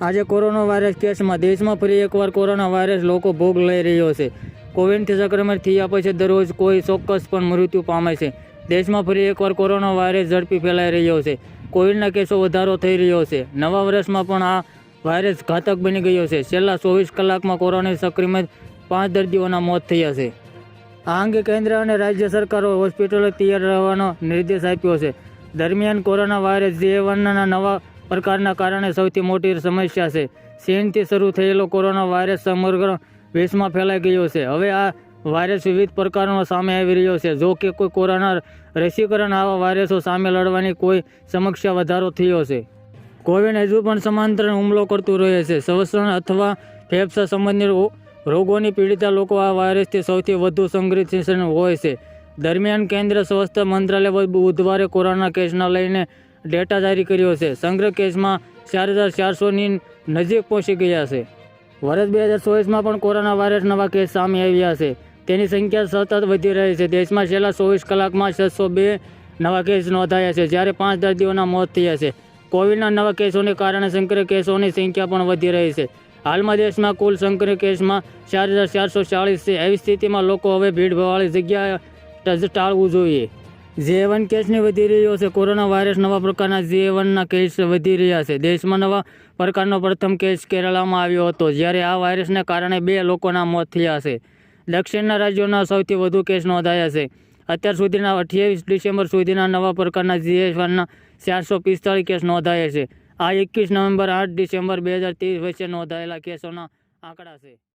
આજે corona virus કેસમાં દેશમાં ફરી એકવાર કોરોના વાયરસ લોકો ભોગ લઈ રહ્યો છે. કોવિડથી સંક્રમિત થયા પછી દરરોજ કોઈ ચોક્કસ પણ મૃત્યુ પામે છે. દેશમાં ફરી એકવાર કોરોના વાયરસ ઝડપી ફેલાઈ રહ્યો છે. કોવિડના કેસો વધારો થઈ રહ્યો છે. નવા વર્ષમાં પણ આ વાયરસ ઘાતક બની ગયો છે. છેલ્લા ચોવીસ કલાકમાં કોરોના સંક્રમિત પાંચ દર્દીઓના મોત થયા છે. આ અંગે કેન્દ્ર અને રાજ્ય સરકારો હોસ્પિટલો તૈયાર રહેવાનો નિર્દેશ આપ્યો છે. દરમિયાન કોરોના વાયરસ જે નવા પ્રકારના કારણે સૌથી મોટી સમસ્યા છે. ચીનથી શરૂ થયેલો કોરોના વાયરસ સમગ્ર વિશ્વમાં ફેલાઈ ગયો છે. હવે આ વાયરસ વિવિધ પ્રકારનો સામે આવી રહ્યો છે. જો કે કોઈ કોરોના રસીકરણ આવા વાયરસો સામે લડવાની કોઈ સમસ્યા વધારો થયો છે. કોવિડ હજુ પણ સમાંતર હુમલો કરતું રહે છે. સવસણ અથવા ફેફસા સંબંધિત રોગોની પીડિતા લોકો આ વાયરસથી સૌથી વધુ સંગ્રહિત હોય છે. દરમિયાન કેન્દ્ર સ્વાસ્થ્ય મંત્રાલય બુધવારે કોરોના કેસના લઈને ડેટા જારી કર્યો છે. સંગ્રહ કેસમાં ચાર હજાર ચારસોની નજીક પહોંચી ગયા છે. વર્ષ બે હજાર ચોવીસમાં પણ કોરોના વાયરસ નવા કેસ સામે આવ્યા છે. તેની સંખ્યા સતત વધી રહી છે. દેશમાં છેલ્લા ચોવીસ કલાકમાં છસો બે નવા કેસ નોંધાયા છે, જ્યારે પાંચ દર્દીઓના મોત થયા છે. કોવિડના નવા કેસોને કારણે સંક્રિય કેસોની સંખ્યા પણ વધી રહી છે. હાલમાં દેશમાં કુલ સંક્રિય કેસમાં ચાર હજાર ચારસો ચાળીસ છે. એવી સ્થિતિમાં લોકો હવે ભીડભાડવાળી જગ્યાએ ટાળવું જોઈએ. જે વન કેસની વધી રહ્યો છે. કોરોના વાયરસ નવા પ્રકારના જે વનના કેસ વધી રહ્યા છે. દેશમાં નવા પ્રકારનો પ્રથમ કેસ કેરળમાં આવ્યો હતો. જ્યારે આ વાયરસને કારણે બે લોકોના મોત થયા છે. દક્ષિણના રાજ્યોના સૌથી વધુ કેસ નોંધાયા છે. અત્યાર સુધીના અઠ્યાવીસ ડિસેમ્બર સુધીના નવા પ્રકારના જીએસ વનના ચારસો પિસ્તાળીસ કેસ નોંધાયા છે. આ એકવીસ નવેમ્બર આઠ ડિસેમ્બર બે હજાર ત્રેવીસ વચ્ચે નોંધાયેલા કેસોના આંકડા છે.